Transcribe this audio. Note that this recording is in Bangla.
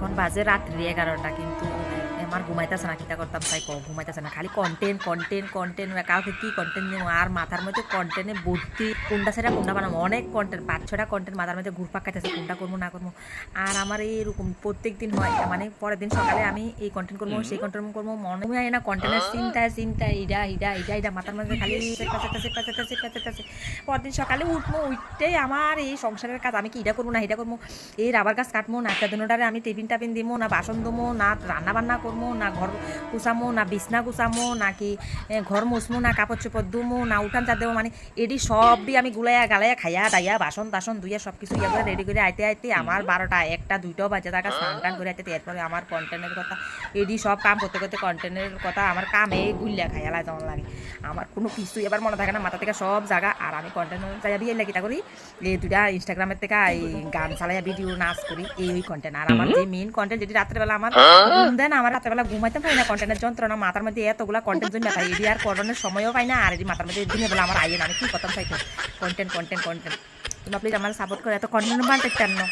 এখন বাজে রাত্রি এগারোটা কিন্তু আমার ঘুমাইতেছে না কিতা করতাম তাই কম ঘুমাইতেছে না। খালি কন্টেন্ট কন্টেন্ট কন্টেন্ট কাউকে কি কন্টেন্ট দিব আর মাথার মধ্যে কন্টেন্টে ভর্তি কোনটা সেটা কোনটা বানাবো অনেক কন্টেন্ট পাঁচ ছটা কন্টেন্ট মাথার মধ্যে ঘুরপাক খাইতেছে কোনটা করব না করব আর আমার এইরকম প্রত্যেক দিন হয় মানে পরের দিন সকালে আমি এই কন্টেন্ট করব সেই কন্টেন্ট করব মনে হয় না কন্টেন্টের চিন্তায় চিন্তায় ইডা ইডা ইডা ইডা মাথার মধ্যে খালি পরের দিন সকালে উঠবো উঠতেই আমার এই সংসারের কাজ আমি কি এটা করব না এটা করব এই রাবার গাছ কাটবো না একটা দিনটারে আমি টিফিন টাফিন দিবো না বাসন দমো না রান্না বান্না করব না ঘর কুচামো না বিছনা কুচামো নাকি ঘর মুছমো না কাপড় চোপড় দুমো না উঠান চা দেবো মানে এটি সব দিয়ে আমি গুলাইয়া গালাইয়া খাইয়া দাইয়া বাসন টাসন ধুইয়া সব কিছু ইয়া করে রেডি করে আইতে আইতে আমার বারোটা একটা দুইটাও বাজে থাকা স্নান টান করে আইতে এরপরে আমার কন্টেন্টের কথা। এডি সব কাম করতে করতে কন্টেন্টের কথা আমার কামে গুলিয়া খাইয়া লাগে যেমন লাগে। আমার কোনো কিছু এবার মনে থাকে না মাথা থেকে সব জায়গা আর আমি কন্টেন্ট চাইয়া বিয়ে লাগে করি এই দুইটা ইনস্টাগ্রামের থেকে এই গান চালাইয়া ভিডিও নাচ করি এই ওই কন্টেন্ট আর আমার যে মেইন কন্টেন্ট যেটি রাত্রেবেলা আমার ঘুম দেয় না আমার রাত্রেবেলা ঘুমাইতে পারি না কন্টেন্টের যন্ত্রণা, মাথার মধ্যে এতগুলা কন্টেন্ট জন্য পাই এডি আর করোনার সময়ও পাই না, আর এটি মাথার মধ্যে দিনে বেলা আমার আইয়ে না, আমি কি করতাম চাই কন্টেন্ট কন্টেন্ট কন্টেন্ট তোমরা প্লিজ আমার সাপোর্ট করে, এত কন্টেন্ট বানাতে চান না।